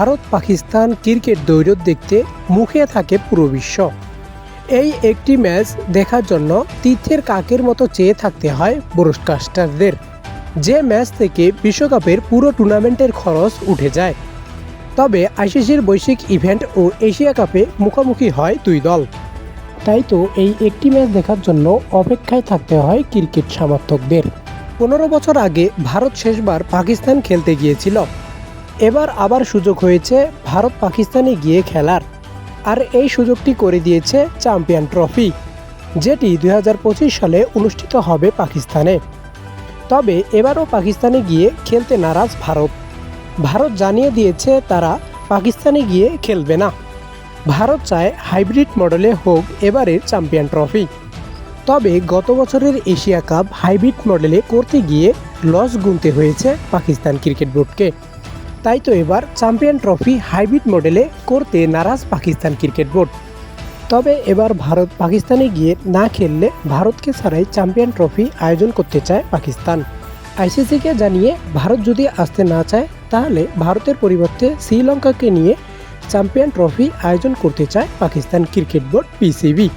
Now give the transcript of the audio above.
Bharat Pakistan cricket দৈরত দেখতে মুখে থাকে পুরো বিশ্ব। এই একটি ম্যাচ দেখার জন্য তীর্থের কাকের মতো চেয়ে থাকতে হয় ব্রডকাস্টারদের। যে ম্যাচ থেকে বিশ্বকাপের পুরো টুর্নামেন্টের খরচ উঠে যায়। তবে আইসিসির বৈশ্বিক ইভেন্ট ও এশিয়া কাপে মুখোমুখি হয় দুই দল। তাই তো এই একটি ম্যাচ দেখার জন্য অপেক্ষায় থাকতে হয় ক্রিকেট সমর্থকদের। পনেরো বছর আগে ভারত শেষবার পাকিস্তান খেলতে গিয়েছিল। এবার আবার সুযোগ হয়েছে ভারত পাকিস্তানে গিয়ে খেলার। আর এই সুযোগটি করে দিয়েছে চ্যাম্পিয়ন ট্রফি, যেটি দু হাজার পঁচিশ সালে অনুষ্ঠিত হবে পাকিস্তানে। তবে এবারও পাকিস্তানে গিয়ে খেলতে নারাজ ভারত। ভারত জানিয়ে দিয়েছে তারা পাকিস্তানে গিয়ে খেলবে না। ভারত চায় হাইব্রিড মডেলে হোক এবারের চ্যাম্পিয়ন ট্রফি। তবে গত বছরের এশিয়া কাপ হাইব্রিড মডেলে করতে গিয়ে লস গুনতে হয়েছে পাকিস্তান ক্রিকেট বোর্ডকে। তাই তো এবার চ্যাম্পিয়ন ট্রফি হাইব্রিড মডেলে করতে নারাজ পাকিস্তান ক্রিকেট বোর্ড। তবে এবার ভারত পাকিস্তানে গিয়ে না খেললে ভারতকে ছাড়াই চ্যাম্পিয়ন ট্রফি আয়োজন করতে চায় পাকিস্তান। আইসিসিকে জানিয়ে ভারত যদি আসতে না চায়, তাহলে ভারতের পরিবর্তে শ্রীলঙ্কাকে নিয়ে চ্যাম্পিয়ন ট্রফি আয়োজন করতে চায় পাকিস্তান ক্রিকেট বোর্ড পিসিবি।